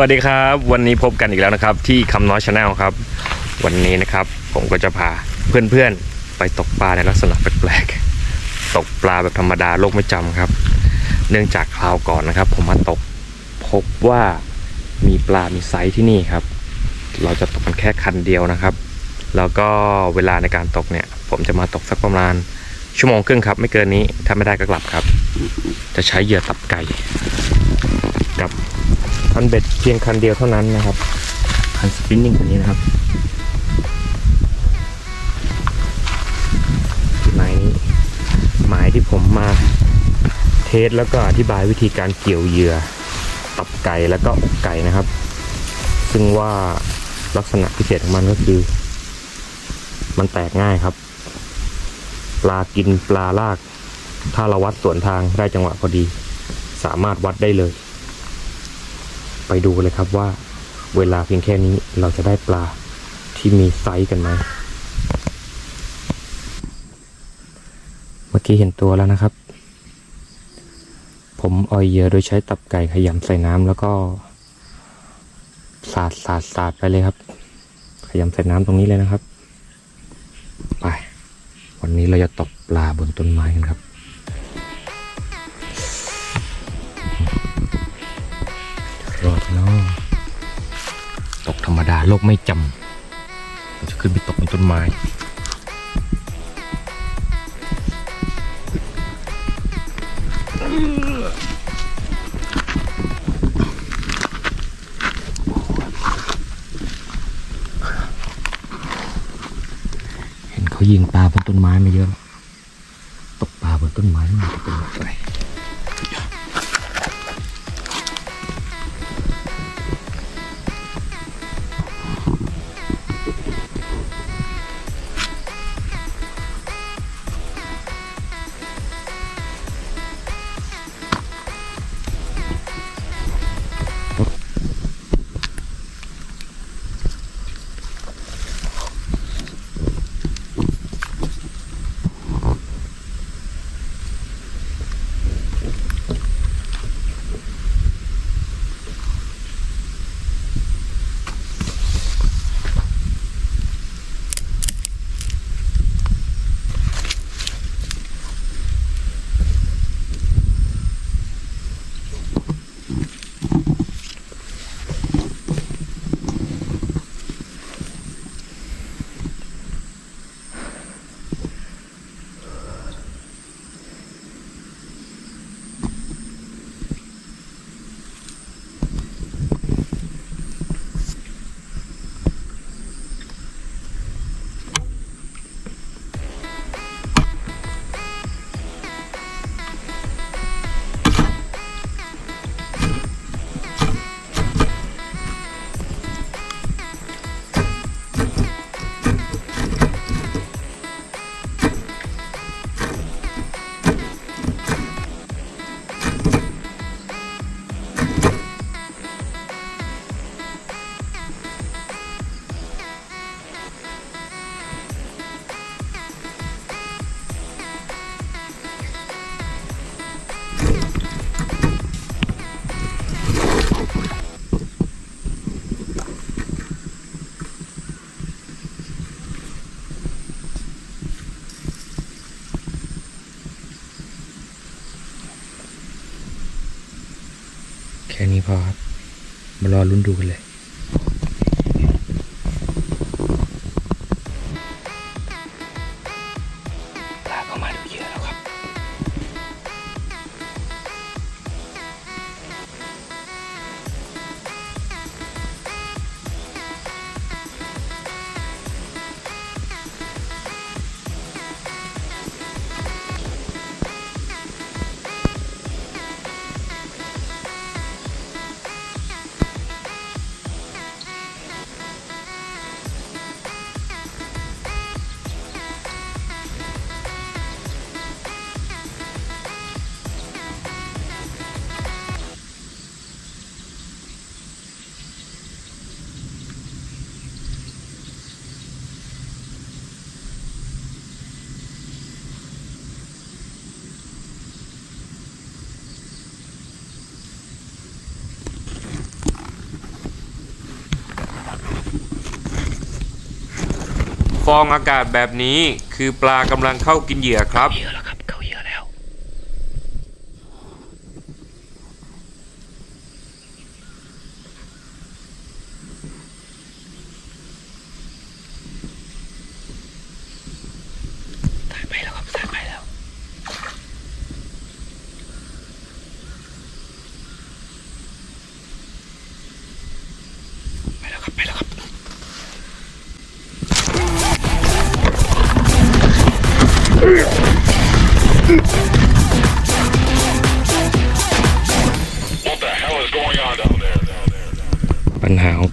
วัสดีครับ วันนี้พบกันอีกแล้วนะครับ ที่คำน้อยชาแนลครับ วันนี้นะครับ ผมก็จะพาเพื่อนๆ ไปตกปลาในลักษณะแปลกๆตกปลาแบบธรรมดาโลกไม่จำครับ เนื่องจากคราวก่อนนะครับ ผมมาตกพบว่ามีปลา มีไซส์ที่นี่ครับ เราจะตกกันแค่คันเดียวนะครับ แล้วก็เวลาในการตกเนี่ย ผมจะมาตกสักประมาณชั่วโมงครึ่งครับ ไม่เกินนี้ถ้าไม่ได้ก็กลับครับ จะใช้เหยื่อตับไก่กับ คันเบ็ดเพียงคันเดียวเท่านั้นนะครับ คันสปินนิ่งคันนี้นะครับหมายนี้หมายที่ผมมาเทสแล้วก็อธิบายวิธีการเกี่ยวเหยื่อตับไก่แล้วก็อกไก่นะครับ ซึ่งว่าลักษณะพิเศษของมันก็คือ มันแตกง่ายครับ ปลากินปลาลาก ถ้าเราวัดสวนทางได้จังหวะพอดี สามารถวัดได้เลย ไปดูเลยครับว่าเวลาเพียงแค่นี้เราจะได้ปลาที่มีไซส์กันไหม เมื่อกี้เห็นตัวแล้วนะครับ ผมออยเหยื่อโดยใช้ตับไก่ขยำใส่น้ำแล้วก็สาดสาดสาดไปเลยครับ ขยำใส่น้ำตรงนี้เลยนะครับ ไป วันนี้เราจะตกปลาบนต้นไม้กันครับ ตกธรรมดาโลกไม่จำเราจะขึ้นไปตกบนต้นไม้เห็นเขายิงปลาบนต้นไม้ไม่เยอะ รอลุ้นดูกันเลย องอากาศแบบนี้ คือปลากำลังเข้ากินเหยื่อครับ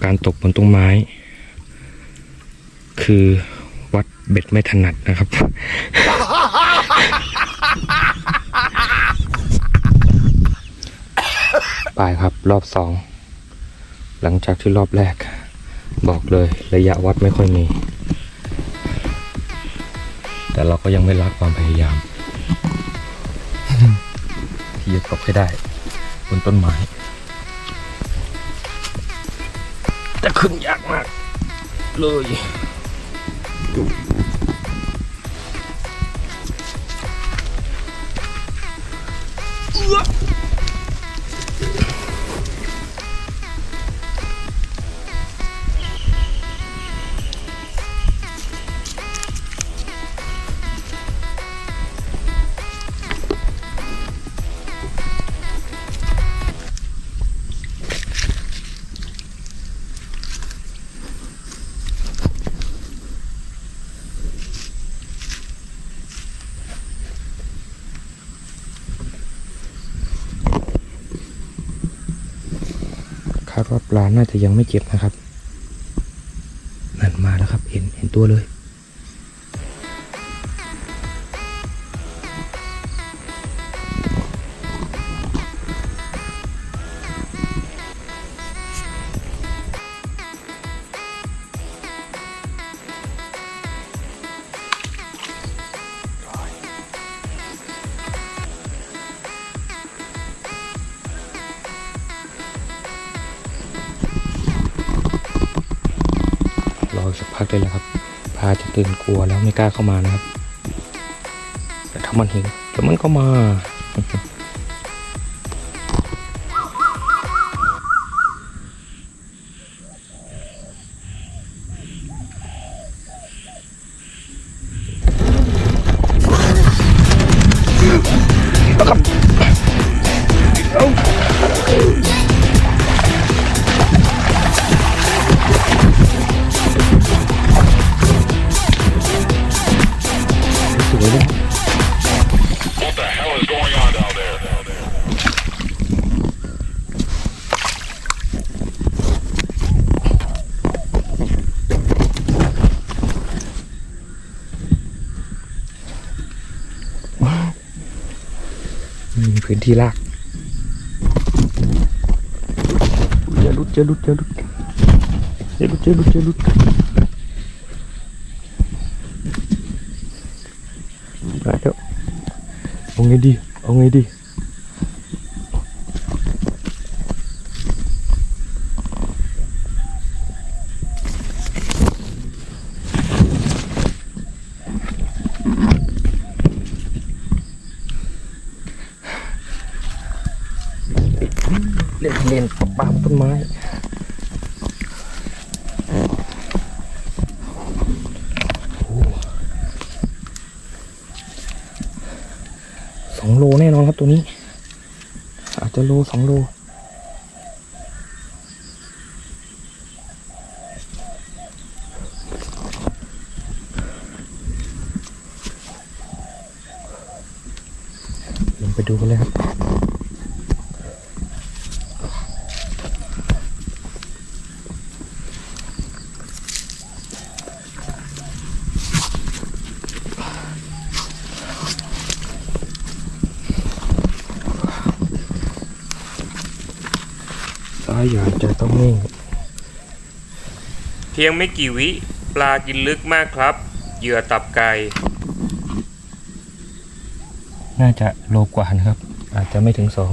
การตกบนต้นไม้ คือวัดเบ็ดไม่ถนัดนะครับ ไปครับรอบสอง หลังจากที่รอบแรก บอกเลยระยะวัดไม่ค่อยมี แต่เราก็ยังไม่ละความพยายาม ที่จะตกให้ได้ บนต้นไม้ แต่ขึ้นยากมาก เลย คาดว่าปลาน่าจะยังไม่เจ็บนะครับนั่นมาแล้วครับ เห็นเห็นตัวเลย พักเลยแหละครับพาจะตื่นกลัวแล้วไม่กล้าเข้ามานะครับแต่ถ้ามันเห็นแต่มันก็มา มีพื้นที่ลากอย่าลุดอย่าลุดอย่าลุดอย่าลุดอย่าลุดอย่าลุดมาเถอะเอาไงดีเอาไงดี เล่นเล่นกับปลาบนต้นไม้โอ้ส องโลแน่นอนครับตัวนี้ อาจจะโลสองโลลงไปดูกันเลยครับ สายใหญ่จะต้องนิ่ง เพียงไม่กี่วิ ปลากินลึกมากครับ เหยื่อตับไก่ น่าจะโลกว่านะครับ อาจจะไม่ถึงสอง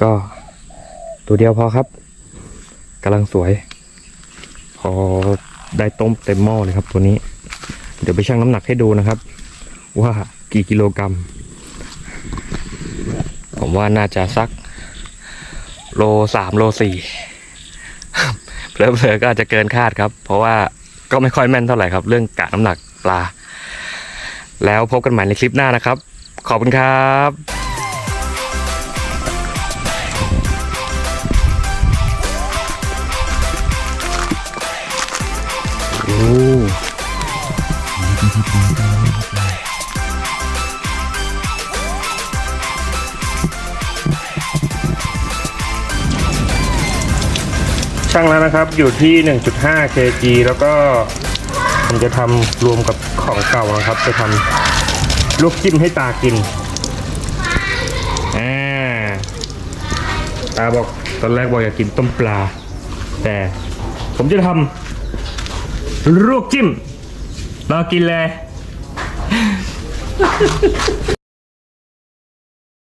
ก็ตัวเดียวพอครับกำลังสวยพอได้ต้มเต็มหม้อเลยครับตัวนี้ เดี๋ยวไปชั่งน้ำหนักให้ดูนะครับ ว่า กี่กิโลกรัม ผมว่าน่าจะสักโลสามโลสี่เพลอๆก็อาจจะเกินคาดครับ เพราะว่าก็ไม่ค่อยแม่นเท่าไหร่ครับ เรื่องกะน้ำหนักปลา แล้วพบกันใหม่ในคลิปหน้านะครับ ขอบคุณครับ ช่างแล้วนะครับอยู่ที่ 1.5 kg แล้วก็ผมจะทำรวมกับของเก่านะครับ จะทำลูกจิ้มให้ตากินอ่าตาบอกตอนแรกบอกอยากกินต้มปลา แต่ผมจะทำลวกจิ้มรอกินเลย